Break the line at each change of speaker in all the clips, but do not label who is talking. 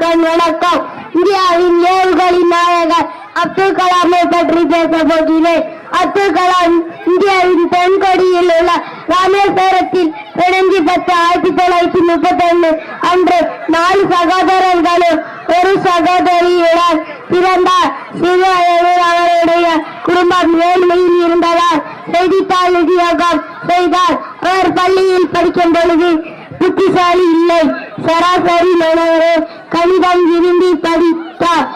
வணக்கம் வணக்கம். இந்தியாவின் ஏவுகளின் நாயகர் அப்துல் கலாமை பற்றி பேச போகிறேன். அப்துல் கலாம் இந்தியாவின் தென்கொடியில் உள்ள ராமேஸ்வரத்தில் பிணைஞ்சி பத்து ஆயிரத்தி தொள்ளாயிரத்தி முப்பத்தி ஒன்று அன்று நாலு சகோதரர்களும் ஒரு சகோதரியுடன் பிறந்தார். சிறு வயதில் அவருடைய குடும்பம் ஏழ்மையில் இருந்ததால் செய்தித்தாள் உத்தியோகம் செய்தார். அவர் பள்ளியில் படிக்கும் பொழுது புத்திசாலி இல்லை. சராசரி மாணவரே கணிதம் விரும்பி படித்தார்.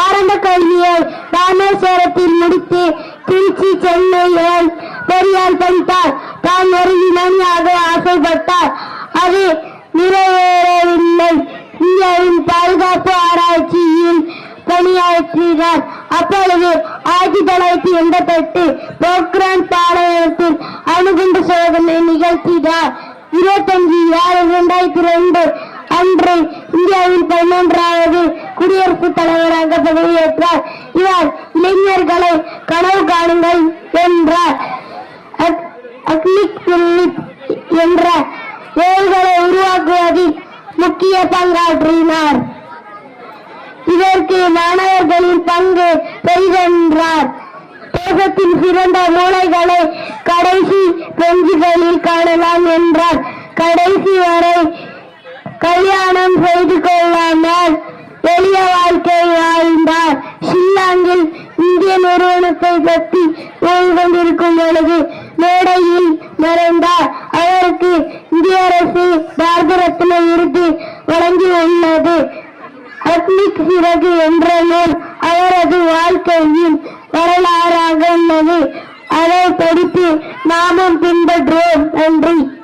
ஆரம்ப கல்வியை ராமேஸ்வரத்தில் முடித்து திருச்சி சென்னையில் பெரியார் படித்தார். தான் ஒரு விமானியாக ஆசைப்பட்டார். அது நிறைவேறவில்லை. இந்தியாவின் பாதுகாப்பு ஆராய்ச்சியில் பணியாற்றினார். அப்பொழுது ஆயிரத்தி தொள்ளாயிரத்தி எண்பத்தி எட்டு போக்ரான் பாளையத்தில் அணுகுண்டு சோதனை நிகழ்த்தினார். இருபத்தஞ்சு ஏழு இரண்டாயிரத்தி ரெண்டு. அன்று இந்தியாவின் பதினொன்றாவது குடியரசுத் தலைவராக பதவியேற்றார். இவர் இளைஞர்களை கனவு காணுங்கள் என்றார். அக்னிக் பிலிப் என்ற ஏழ்களை உருவாக்குவதில் முக்கிய பங்காற்றினார். இதற்கு மாணவர்களின் பங்கு பெரிதென்றார். தேசத்தின் சிறந்த மூளைகளை கடைசி பெஞ்சு பெஞ்சுகளில் காணலாம் என்றார். கடைசி வரை கல்யாணம் செய்து கொள்ளாமல் எளிய வாழ்க்கை வாழ்ந்தார். ஷில்லாங்கில் இந்திய நிறுவனத்தை பற்றி கொண்டிருக்கும் பொழுது மேடையில் மறைந்தார். அவருக்கு இந்திய அரசு பாரத ரத்ன விருது வழங்கியுள்ளது. அக்னிக் சிறகு என்ற நூல் அவரது வாழ்க்கையின் வரலாறு பின்பற்றுவோம் நன்றி.